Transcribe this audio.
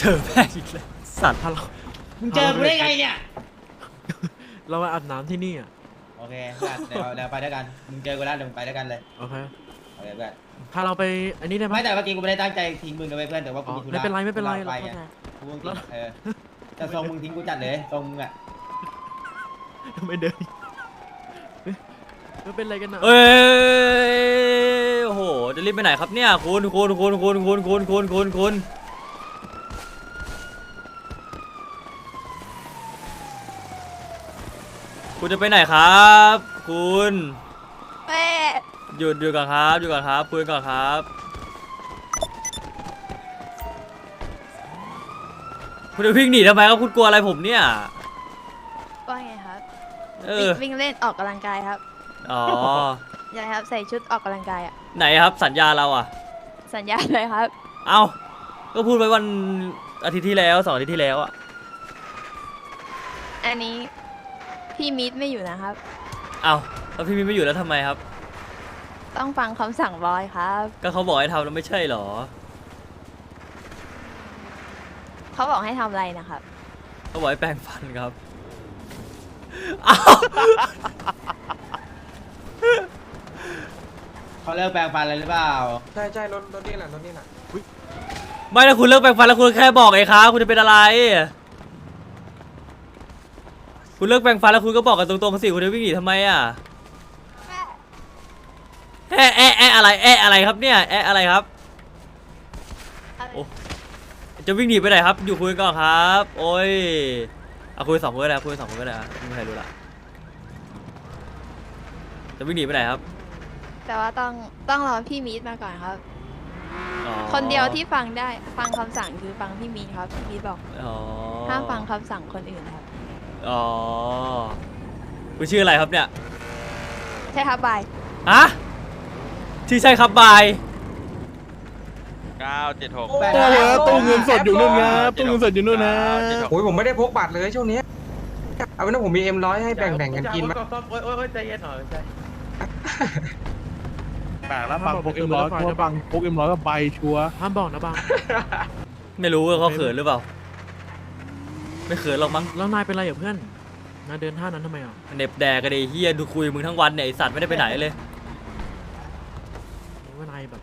เจอแม่งอีกแล้วสัตว์ถ้าเรามึงเจอกูได้ไงเนี่ย เรามาอาบน้ำที่นี่อะโอเคเพื่อนเดี๋ยวเดี๋ยวไปด้วยกัน มึงเจอกูแล้วเดี๋ยวมึงไปด้วยกันเลย โอเคโอเคเพื่อนถ้าเราไปอันนี้ได้ไหมไม่แต่เมื่อกี้กูไม่ได้ตั้งใจทิ้งมึงนะเว้ยเพื่อนแต่ว่ากูอ๋อมีธุไม่ระเป็นไรไม่เป็นไรกูเราไปเข้าไงใจกูมึงเออแต่ทรงมึงทิ้งกูจัดเลยทรงมึงอะไม่เดินเอ๊ะไม่เป็นไรกันนะเอ้ยโอ้โห จะรีบไปไหนครับเนี่ย คุณคุณคุณคุณคุณคุณคุณคุณคุณ คุณจะไปไหนครับ คุณแม่หยุดหยุดก่อนครับหยุดก่อนครับคุยก่อนครับ คุณจะวิ่งหนีทำไมครับคุณกลัวอะไรผมเนี่ย ว่าไงครับ เอวิ่องวิ่งเล่นออกกำลังกายครับอ๋อใช่ครับใส่ชุดออกกำลังกายอะ ไหนครับสัญญาเราอะ สัญญาเลยครับ เอ้า ก็พูดไว้วันอาทิตย์ที่แล้วสองอาทิตย์ที่แล้วอะ อันนี้ พี่มิดไม่อยู่นะครับ เอ้าแล้วพี่มินไม่อยู่แล้วทำไมครับ ต้องฟังคำสั่งบอยครับ ก็เขาบอกให้ทำแล้วไม่ใช่เหรอ เขาบอกให้ทำอะไรนะครับ เขาบอกให้แปรงฟันครับ เอ้าเขาเลิกแปลงฟันอะไรหรือเปล่า ใช่ใช่รถรถนี่แหละรถนี่แหละไม่ถ้าคุณเลิกแปรงฟันแล้วคุณแค่บอกไอ้ครับ คุณจะเป็นอะไร คุณเลิกแปรงฟันแล้วคุณก็บอกกันตรงๆสิคุณจะวิ่งหนีทำไมอะแอะแอะแอะอะไรแอะอะไรครับเนี่ยแอะอะไรครับโอ้จะวิ่งหนีไปไหนครับ อยู่คุยกันก่อนครับ โอ้ยเอาคุยสองคนก็ได้คุยสองคนก็ได้อะไม่มีใครรู้ละจะวิ่งหนีไปไหนครับ แต่ว่าต้องต้องรอพี่มิดมาก่อนครับอ๋อคนเดียวที่ฟังได้ฟังคำสั่งคือฟังพี่มิดครับพี่มิดบอกอ๋อห้ามฟังคำสั่งคนอื่นครับ อ๋อคุณชื่ออะไรครับเนี่ยใช่ครับบายฮะชื่อใช่ครับบาย เก้าเจ็ดหกแปด โอ้โหตู้เงินสดอยู่นู่นครับตู้เงินสดอยู่นู่นนะ โอ้ยผมไม่ได้พกบัตรเลยช่วงเนี้ยเอาเป็นว่าผมมีเอ็มร้อยให้แบ่งแบ่งกันกินมาโอ้ยโอ้ยใจเย็นหน่อยใจปากแล้วฟังพกเอ็มร้อยเพราะฟังพกเอ็มร้อยก็ใบชัวร์ห้ามบอกนะบังไม่รู้ว่าเขาเขินหรือเปล่า ไม่เขินหรอกมั้งแล้วนายเป็นไรอะเพื่อนนายเดินท่านั้นทำไมอะเหน็บแดกกันดิเฮียดูคุยมึงทั้งวันเนี่ยไอสัตว์ไม่ได้ไปไหนเลยว่านายแบบ